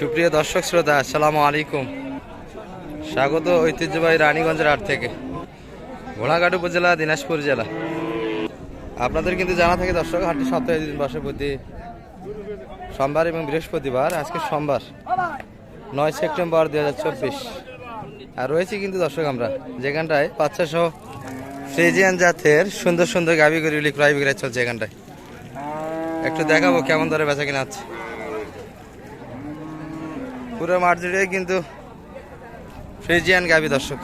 সুপ্রিয় দর্শক শ্রোতা, আসসালামু আলাইকুম। স্বাগত ঐতিহ্যবাহী রানীগঞ্জের হাট থেকে, ঘোড়াঘাট উপজেলা, দিনাজপুর জেলা। আপনাদের কিন্তু জানা থাকে দর্শক, হাটটি সপ্তাহে দিন বসে, প্রতি সোমবার এবং বৃহস্পতিবার, আজকে সোমবার, নয় সেপ্টেম্বর দুই হাজার চব্বিশ। আর রয়েছে কিন্তু দর্শক আমরা, যেখানটায় বাচ্চা সহ ফ্রিজিয়ান জাতের সুন্দর সুন্দর গাভি গরিগুলি ক্রয় বিক্রয় চলছে এখানটায়। একটু দেখাবো কেমন দরে বেচা কিনা আছে পুরো মাঠ জুড়ে কিন্তু ফ্রিজিয়ান গাবি দর্শক।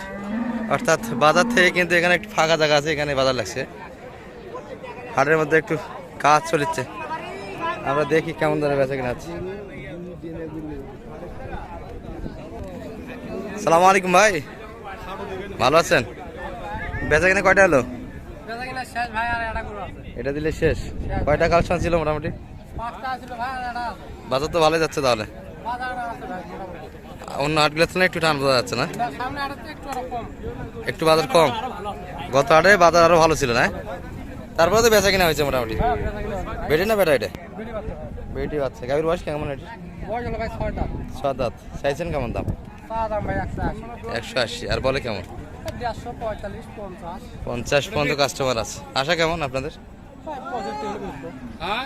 অর্থাৎ বাজার থেকে কিন্তু এখানে একটু ফাঁকা জায়গা আছে এখানে বাজার লাগছে। হাটের মধ্যে একটু কাজ চলেছে আমরা দেখি কেমন ধরে বেচা কিনা আছে সালাম আলাইকুম ভাই। ভালো আছেন? বেচা কিনা কয়টা হলো? এটা দিলে শেষ। কয়টা কালেকশন ছিল মোটামুটি? বাজার তো ভালোই যাচ্ছে তাহলে বাজার আছে ভাই মোটামুটি অন্য হাটগুলো না একটু টান বোঝা যাচ্ছে না? একটু বাজার কম? গত হাটে বাজার আরও ভালো ছিল না? তারপরে তো বেচা কিনা হয়েছে মোটামুটি। হ্যাঁ। বেটি না বেটা এটা? বেটি বাচ্চা। গাভীর বয়স কেমন এটা ছ দাঁত। চাইছেন কেমন দাম? একশো আশি। আর বলে কেমন? পঞ্চাশ। পর্যন্ত কাস্টমার আছে। আশা কেমন আপনাদের? পঁয়ষট্টি হ্যাঁ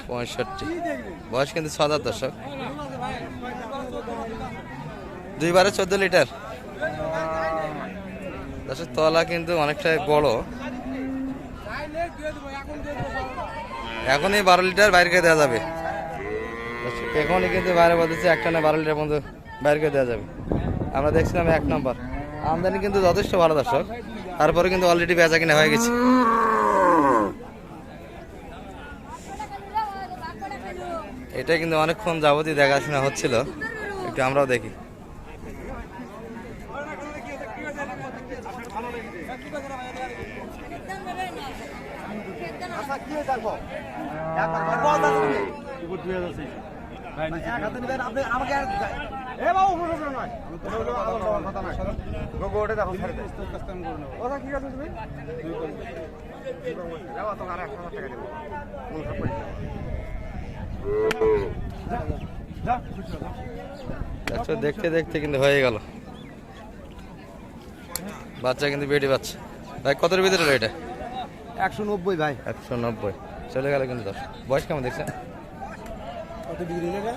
বয়স কিন্তু ছ দাঁত দর্শক। দুইবারে চোদ্দ লিটার। দর্শক তলা কিন্তু অনেকটাই বড়। এখনই বারো লিটার বাইরে করে দেওয়া যাবে। এখনই কিন্তু বাইরে বলতেছে একটা না বারো লিটার পর্যন্ত বাইরে করে দেওয়া যাবে। আমরা দেখছিলাম এক নম্বর। আমদানি কিন্তু যথেষ্ট ভালো দর্শক। তারপরে কিন্তু অলরেডি বেচা কিনা হয়ে গেছে। এটা কিন্তু অনেকক্ষণ যাবতীয় দেখাশোনা হচ্ছিল। একটু আমরাও দেখি। দেখছ দেখতে দেখতে কিন্তু হয়ে গেল। বাচ্চা কিন্তু বেটি বাচ্চা। ভাই কতর ভিতরে হলো এটা? একশো নব্বই ভাই। একশো নব্বই। চলে গেল কিন্তু দশ। বয়স কেমন দেখছেন? কত নেবে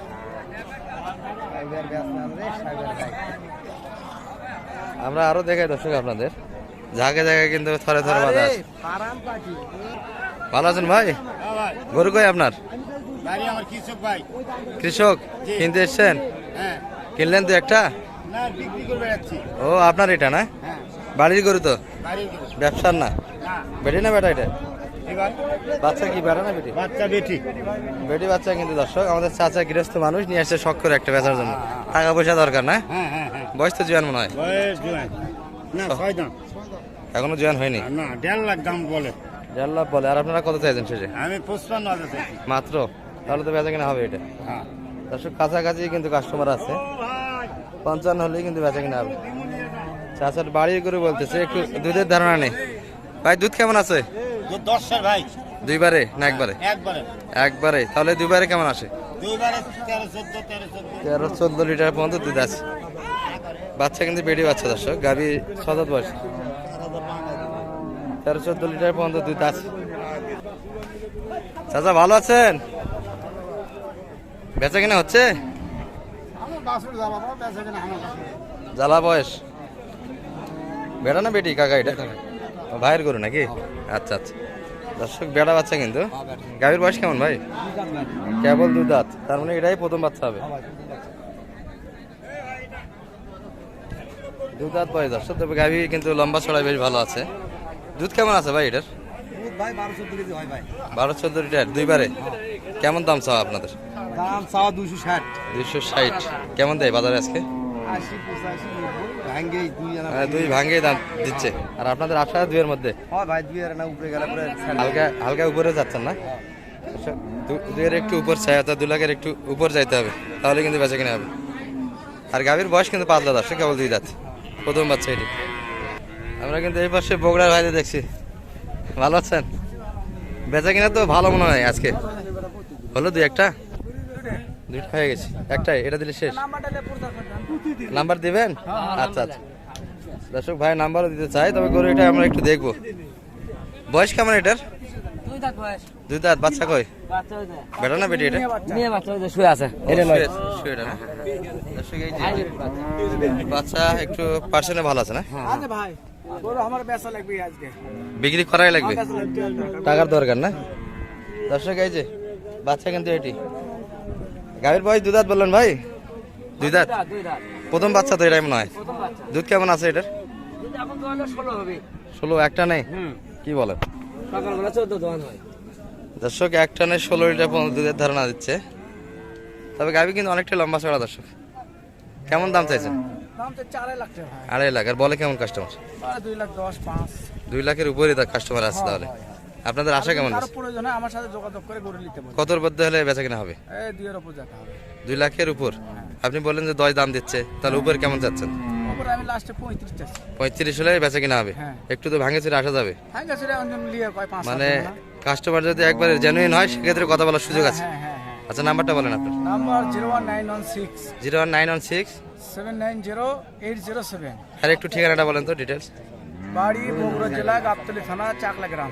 আমরা আরও দেখাই দর্শক আপনাদের। জায়গায় জায়গায় কিন্তু থরে থরে বাজার আছে। ভালো আছেন ভাই? গরু কই আপনার? কৃষক ভাই। কৃষক? কিনতে এসছেন? হ্যাঁ। কিনলেন তো একটা? না বিক্রি করে বেড়াচ্ছি। ও আপনার এটা না? হ্যাঁ। বাড়ির গরু তো? ব্যবসার না? বেটি না বেটা এটা? বাচ্চা কি বেটা না বেটি? বাচ্চা বেটি। বেটি বাচ্চা কিন্তু দর্শক আমাদের চাচা গৃহস্থ মানুষ নিয়ে আসছে শখ করে একটা বেচার জন্য। টাকা পয়সা দরকার না? হ্যাঁ হ্যাঁ হ্যাঁ। বয়স তো জোয়ান মনে হয়। এখনও জোয়ান হয়নি? না দেড় লাখ দাম বলে। দেড় লাখ বলে। আর আপনারা কত চাইছেন শেষে? আমি পঁচপান্ন মাত্র? তাহলে তো বেচা কিনা হবে এটা। দর্শক কাছাকাছি কিন্তু কাস্টমার আছে। পঞ্চান্ন হলেই কিন্তু বেচা কিনা হবে। চাচার বাড়ি করে বলতেছে একটু দুধের ধারণা নেই। ভাই দুধ কেমন আছে? ভাই। দুইবারে না একবারে? একবারে। একবারে। তাহলে দুইবারে কেমন আসে? তেরো চোদ্দ লিটার পর্যন্ত দুধ আছে। বাচ্চা কিন্তু বেড়ে বাচ্চা দর্শক। গাভি সদত বয়স। তেরো চোদ্দ লিটার পর্যন্ত দুধ আছে। চাচা ভালো আছেন? বেচা কিনা হচ্ছে? জ্বালা বয়স। বেড়া না বেটি? কাকা এটা? ভাইয়ের গরু নাকি? আচ্ছা আচ্ছা। দর্শক বেড়া বাচ্চা কিন্তু। গাভীর বয়স কেমন ভাই? কেবল দু দাঁত। তার মানে এটাই প্রথম বাচ্চা হবে। দু দাঁত বয়স দর্শক। তবে গাভী কিন্তু লম্বা ছড়াই বেশ ভালো আছে। দুধ কেমন আছে ভাই এটার? বারো চোদ্দ হয় লিটার দুইবারে? কেমন দাম চাও আপনাদের? দাম চাওয়া দুশো ষাট। দুইশো ষাট। কেমন দেয় বাজারে আজকে? আশি পঁচাশি। দুই দাম দিচ্ছে। আর আপনাদের আশা দুইয়ের মধ্যে? ভাই দুই আনা উপরে গেলে হালকা হালকা উপরে যাচ্ছেন না? আচ্ছা, দুইয়ের একটু উপর চাই অর্থাৎ দু লাখের একটু উপর যাইতে হবে তাহলে কিন্তু বেচা কিনা হবে। আর গাভীর বয়স কিন্তু পাতলা দর্শক কেবল দুই দাঁত প্রথম বাচ্চা এটি। আমরা কিন্তু এই পাশে বগুড়ার ভাইদের দেখছি। ভালো আছেন? বেচা কিনা তো ভালো মনে হয় আজকে। হলো দুই একটা? হয়ে গেছে। একটাই এটা দিলে শেষ। নাম্বার দিবেন? আচ্ছা আচ্ছা। দর্শক ভাই নাম্বারও দিতে চাই তবে গরু এটা আমরা একটু দেখব। বয়স কেমন এটার? দুই দাঁত বয়স। দুই দাঁত বাচ্চা কই বেটা না বেটি এটা? নিয়ে বাচ্চা। শুয়ে আছে। এটা লয় শুয়ে- শুয়ে না? দর্শক এই যে বাচ্চা একটু পার্সেন্টে ভালো আছে না? আচ্ছা ভাই লাগবে আজকে। বিক্রি করাই লাগবে টাকার দরকার না? দর্শক এই যে বাচ্চা কিন্তু এটি। গাভীর বয়স দুই দাঁত বললেন ভাই? দুই দাঁত? প্রথম বাচ্চা তো এটাই মনে হয়। দুধ কেমন আছে এটার? ষোলো একটা নেই? হুম। কি বলেন দর্শক এক টানে ষোলো লিটার পর্যন্ত দুধের ধারণা দিচ্ছে। তবে গাভী কিন্তু অনেকটা লম্বা চড়া দর্শক। কেমন দাম চাইছেন? ভাই আড়াই লাখ। আর বলে কেমন কাস্টমার দুই লাখ দশ পাঁচ। দুই লাখের উপরই তার কাস্টমার আছে তাহলে। আপনাদের আশা কেমন আছে? প্রয়োজন হয় আমার সাথে যোগাযোগ করে গরু নিতে পারে কতর মধ্যে হলে বেচা কিনা হবে? এই দুইয়ের উপর যেতে হবে। দুই লাখের উপর? আপনি বললেন যে দশ দাম দিচ্ছে তাহলে উপর কেমন যাচ্ছেন? উপরে আমি লাস্টে পঁয়ত্রিশ চাচ্ছি। পঁয়ত্রিশ হলে বেচা কিনা হবে? হ্যাঁ। একটু তো ভাঙে চুরে আসা যাবে। হ্যাঁ গেছে অঞ্জন লিয়ে কয় পাঁচ মানে কাস্টমার যদি একবার জেনুইন হয় সেক্ষেত্রে কথা বলার সুযোগ আছে। হ্যাঁ হ্যাঁ হ্যাঁ। আচ্ছা নাম্বারটা বলেন আপনার। Number zero one nine one six. Zero one nine one six. Seven nine zero eight zero seven. আর একটু ঠিকানাটা বলেন তো ডিটেলস বাড়ি বগুড়া জেলা গাবতলি থানা চাকলা গ্রাম।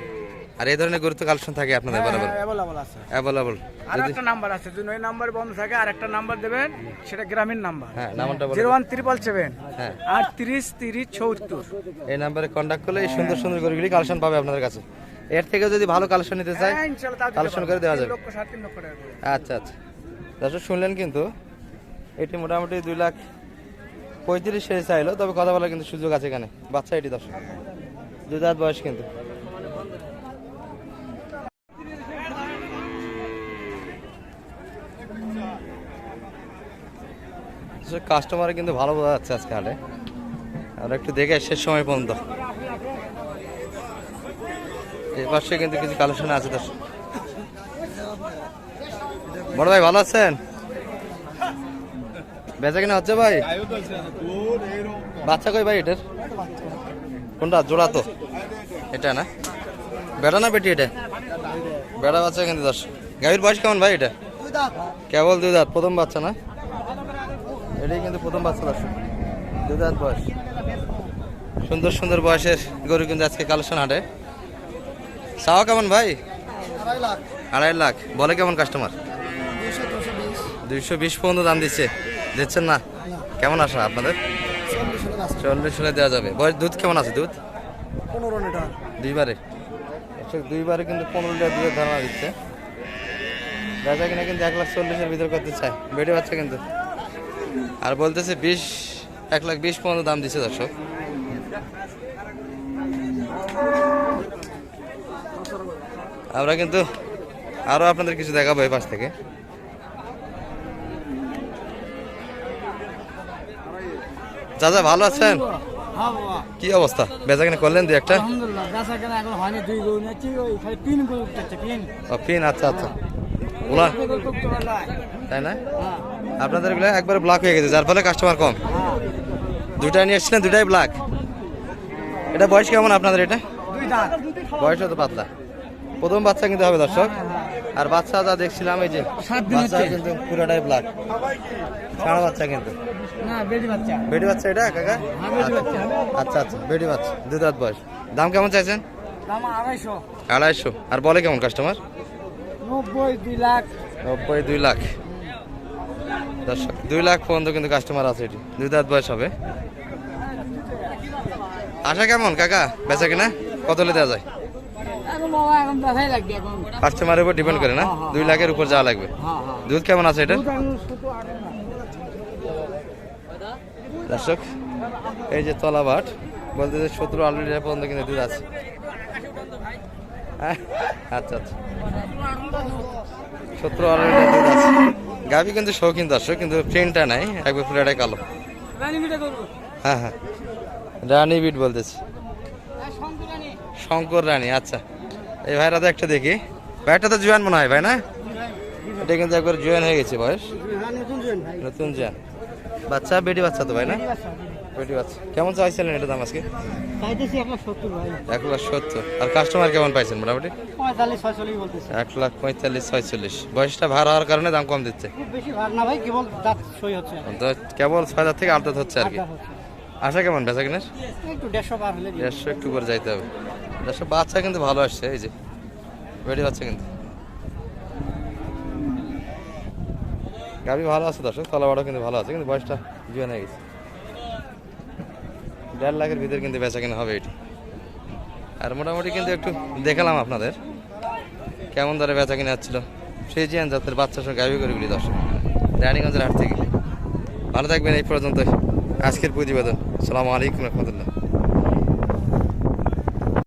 আর এই ধরনের গুরুত্ব কালেকশন থাকে আপনাদের বরাবর? অ্যাভেলেবল আছে। অ্যাভেলেবল আর একটা নাম্বার আছে যদি ওই নাম্বার বন্ধ থাকে আর একটা নাম্বার দেবেন সেটা গ্রামীণ নাম্বার হ্যাঁ নাম্বারটা বলেন জিরো ওয়ান ত্রিপল সেভেন হ্যাঁ। আটত্রিশ তিরিশ চৌত্তর। এই নাম্বারে কন্ট্যাক্ট করলে এই সুন্দর সুন্দর গরুগুলি কালেকশন পাবে আপনাদের কাছে। এর থেকে যদি ভালো কালেকশন নিতে চায় হ্যাঁ, কালেকশন করে দেওয়া যাবে। আচ্ছা আচ্ছা। দর্শক শুনলেন কিন্তু এটি মোটামুটি দুই লাখ পঁয়ত্রিশ সেরে চাইলো তবে কথা বলার কিন্তু সুযোগ আছে এখানে। বাচ্চা এটি দর্শক। দুই দাঁত বয়স কিন্তু। কাস্টমার কিন্তু ভালো বোঝা যাচ্ছে আজকে হাটে। আমরা একটু দেখে শেষ সময় পর্যন্ত। এই পাশে কিন্তু কিছু কালেকশন আছে দর্শক। বড় ভাই ভালো আছেন? বেচা কিনা হচ্ছে ভাই? বাচ্চা কই ভাই এটার? কোনটা? জোড়া তো। এটা না? বেটা না বেটি এটা? বেটা বাচ্চা কিন্তু দশ গাভীর বয়স কেমন ভাই এটা? কেবল দুই দাঁত প্রথম বাচ্চা না? এটাই কিন্তু প্রথম বাচ্চা দশ দুই দাঁত বয়স। সুন্দর সুন্দর বয়সের গরু কিন্তু আজকে কালেকশন হাটে। চাওয়া কেমন ভাই? আড়াই লাখ। বলে কেমন কাস্টমার দুইশো বিশ। পর্যন্ত দাম দিচ্ছে। দিচ্ছেন না? কেমন আশা আপনাদের? চল্লিশ হলে দেওয়া যাবে। বয়স দুধ কেমন আছে দুধ? পনেরো লিটার। দুইবারে। আচ্ছা দুইবারে কিন্তু পনেরো লিটার দুধের ধারণা দিচ্ছে। বেচা কিনা কিন্তু এক লাখ চল্লিশের ভিতর করতে চায়। বেটে বাচ্চা কিন্তু। আর বলতেছে বিশ এক লাখ বিশ পর্যন্ত দাম দিচ্ছে দর্শক। আমরা কিন্তু আরও আপনাদের কিছু দেখাবো এই পাশ থেকে। চাচা ভালো আছেন? কি অবস্থা? বেচা কিনা করলেন দুই একটা? পিন আচ্ছা আচ্ছা। ওলা। তাই না? হ্যাঁ। আপনাদের এগুলো একবারে ব্লক হয়ে গেছে যার ফলে কাস্টমার কম। দুইটা নিয়ে এসেছিলেন দুটাই ব্ল্যাক এটা বয়স কেমন আপনাদের এটা? বয়স তো পাতলা। প্রথম বাচ্চা কিন্তু হবে দর্শক। আর বাচ্চা যা দেখছিলাম এই যে বাচ্চা কিন্তু পুরোটাই ব্ল্যাক সারা বাচ্চা কিন্তু। বেডি বাচ্চা। এটা কাকা? হ্যাঁ, বাচ্চা। আচ্ছা আচ্ছা বেডি বাচ্চা দুই দাঁত বয়স। দাম কেমন চাইছেন? আড়াইশো। আড়াইশো। আর বলে কেমন কাস্টমার নব্বই দুই লাখ। নব্বই দুই লাখ। দর্শক দুই লাখ পর্যন্ত কিন্তু কাস্টমার আছে এটি। দুই দাঁত বয়স হবে। আশা কেমন কাকা? বেচা কিনা? কত দেওয়া যায়? কাস্টমারের উপর ডিপেন্ড করে না? দুই লাখের উপর যাওয়া লাগবে। দুধ কেমন আছে এটা? দর্শক এই যে তলা বাট বলতে যে সতেরো আলু পর্যন্ত কিন্তু দুধ আছে। হ্যাঁ, আচ্ছা আচ্ছা। সতেরো আলু দুধ আছে। গাভি কিন্তু শৌখিন দর্শক কিন্তু প্রিন্টটা নাই একবার পুরাটাই কালো। রানি মিটে করব। হ্যাঁ হ্যাঁ। রানী বিট বলতেছি। শঙ্কর রানি আচ্ছা। এই ভাইরা তো একটা দেখি। ভাইটা তো জোয়ান মনে হয় ভাই না? এটা কিন্তু একবার জোয়ান হয়ে গেছে বয়স। নতুন ভাই নতুন জোয়ান। বাচ্চা বেটি বাচ্চা তো ভাই না? পেটি বাচ্চা কেমন চাইছিলেন এটা দাম আজকে? এক লাখ সত্তর আর কাস্টমার কেমন পাইছেন মোটামুটি? এক লাখ পঁয়তাল্লিশ ছয়চল্লিশ। বয়সটা ভার হওয়ার কারণে দাম কম দিচ্ছে? কেবল ছয় হাজার থেকে আট হাজার হচ্ছে আর কি। আশা কেমন বেচা কিনার? দেড়শো একটু করে যাইতে হবে। দেড়শো বাচ্চা কিন্তু ভালো আসছে এই যে। বেড়ি বাচ্চা কিন্তু। গাবি ভালো আছে দর্শক তলা বড় কিন্তু ভালো আছে কিন্তু বয়সটা জুয়ে হয়ে গেছে। দেড় লাখের ভিতরে কিন্তু বেচা কিনা হবে এটি। আর মোটামুটি কিন্তু একটু দেখালাম আপনাদের কেমন দরে বেচা কিনে হচ্ছিল। সেই জিয়ান জাতের বাচ্চার সঙ্গে গাভি করে গুলি দর্শক। রানীগঞ্জের হাট থেকে। ভালো থাকবেন এই পর্যন্ত আজকের প্রতিবেদন। সালামু আলাইকুম রহমতুল্লাহ।